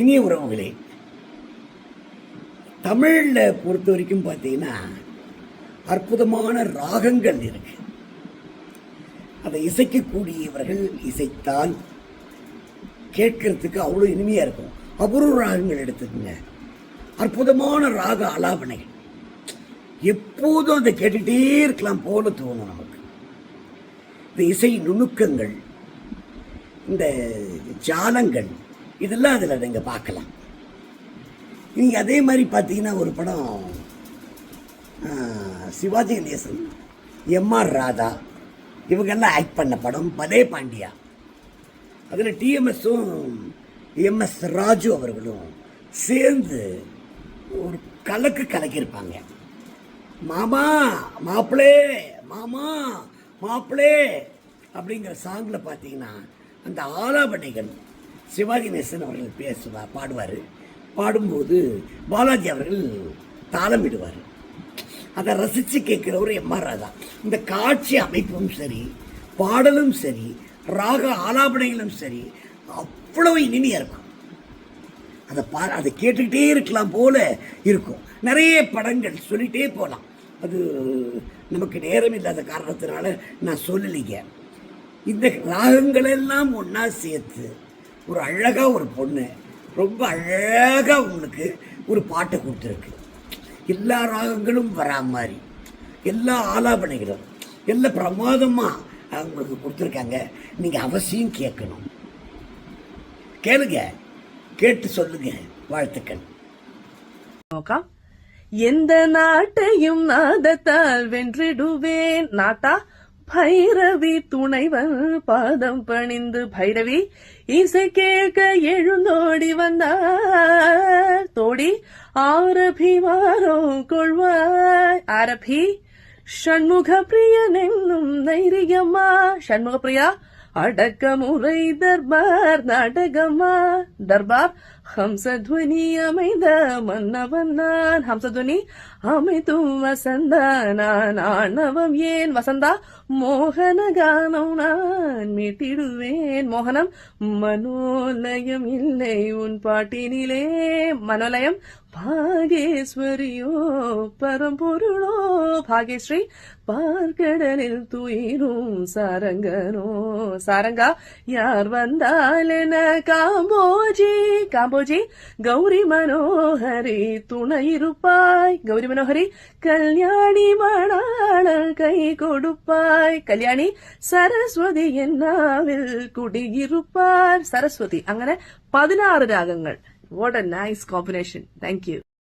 இனிய உறவுகளே தமிழில் பொறுத்த வரைக்கும் பார்த்தீங்கன்னா அற்புதமான ராகங்கள் இருக்கு. அதை இசைக்கக்கூடியவர்கள் இசைத்தால் கேட்கறதுக்கு அவ்வளோ இனிமையாக இருக்கும். அபூர்வ ராகங்கள் எடுத்துக்கோங்க. அற்புதமான ராக அலாபனைகள் எப்போதும் அதை கேட்டுகிட்டே இருக்கலாம் போல தோணும் நமக்கு. இந்த இசை நுணுக்கங்கள் இந்த ஜாலங்கள் இதெல்லாம் அதில் நீங்கள் பார்க்கலாம். நீங்கள் அதே மாதிரி பார்த்தீங்கன்னா ஒரு படம் சிவாஜி கணேசன் எம்ஆர் ராதா இவங்கெல்லாம் ஆக்ட் பண்ண படம் பலே பாண்டியா. அதில் டிஎம்எஸும் எம்எஸ் ராஜு அவர்களும் சேர்ந்து ஒரு கலக்கு கலக்கியிருப்பாங்க. மாமா மாப்பிளே மாமா மாப்பிளே அப்படிங்கிற சாங்கில் பார்த்தீங்கன்னா அந்த ஆலாபனைகள் சிவாஜி நேசன் அவர்கள் பேசுவார் பாடுவார். பாடும்போது பாலாஜி அவர்கள் தாளமிடுவார் அதை ரசித்து கேட்குறவர் எம்ஆர் ராதா. இந்த காட்சி அமைப்பும் சரி பாடலும் சரி ராக ஆலாபனைகளும் சரி அவ்வளவு இனிமையாக இருக்கும். அதை பா அதை கேட்டுக்கிட்டே இருக்கலாம் போல இருக்கும். நிறைய படங்கள் சொல்லிகிட்டே போகலாம் அது நமக்கு நேரம் இல்லாத காரணத்தினால நான் சொல்லலைங்க. இந்த ராகங்களெல்லாம் ஒன்றா சேர்த்து ஒரு அழகாக ஒரு பொண்ணு ரொம்ப அழகாக உங்களுக்கு ஒரு பாட்டை கொடுத்துருக்கு. எல்லா ராகங்களும் வரா மாதிரி எல்லா ஆலாபனைகளும் எல்லா பிரமாதமாக அவங்களுக்கு கொடுத்துருக்காங்க. நீங்கள் அவசியம் கேட்கணும். கேளுங்க கேட்டு சொல்லுங்க வாழ்த்துக்கள். அக்கா எந்த நாட்டையும் நாதத்தால் வென்றிடுவேன். நாட்டா பைரவி துணைவன் பாதம் பணிந்து பைரவி இசை கேட்க எழுந்தோடி வந்தார். தோடி ஆரபி வாரோ கொள்வாய். ஆரபி ஷண்முக பிரியன் என்னும் தைரியம்மா ஷண்முக பிரியா அடக்கமுறை தர்பார் நாடகமா? தர்பார் ஹம்சத்வனி அமைந்த மன்னவன் நான். ஹம்சத்வனி அமைத்தும் வசந்தா நான். ஆணவம் ஏன் வசந்தா? மோகன கானம் நான் மீட்டிடுவேன். மோகனம் மனோலயம் இல்லை உன் பாட்டினிலே. மனோலயம் பாகேஸ்வரியோ பரம்பொருளோ. ഭാഗ്യശ്രീ പാർക്കടലിൽ തുയിലും സാരംഗനോ. സാരംഗ യാർ വന്നാലെന കാമ്പോജി. കാമ്പോജി ഗൗരി മനോഹരി തുണയിരുപ്പായ്. ഗൗരി മനോഹരി കല്യാണി മണാള കൈ കൊടുപ്പായ്. കല്യാണി സരസ്വതി എന്നാവിൽ കുടിയിരുപ്പാർ സരസ്വതി അങ്ങനെ പതിനാറ് രാഗങ്ങൾ. What a nice combination thank you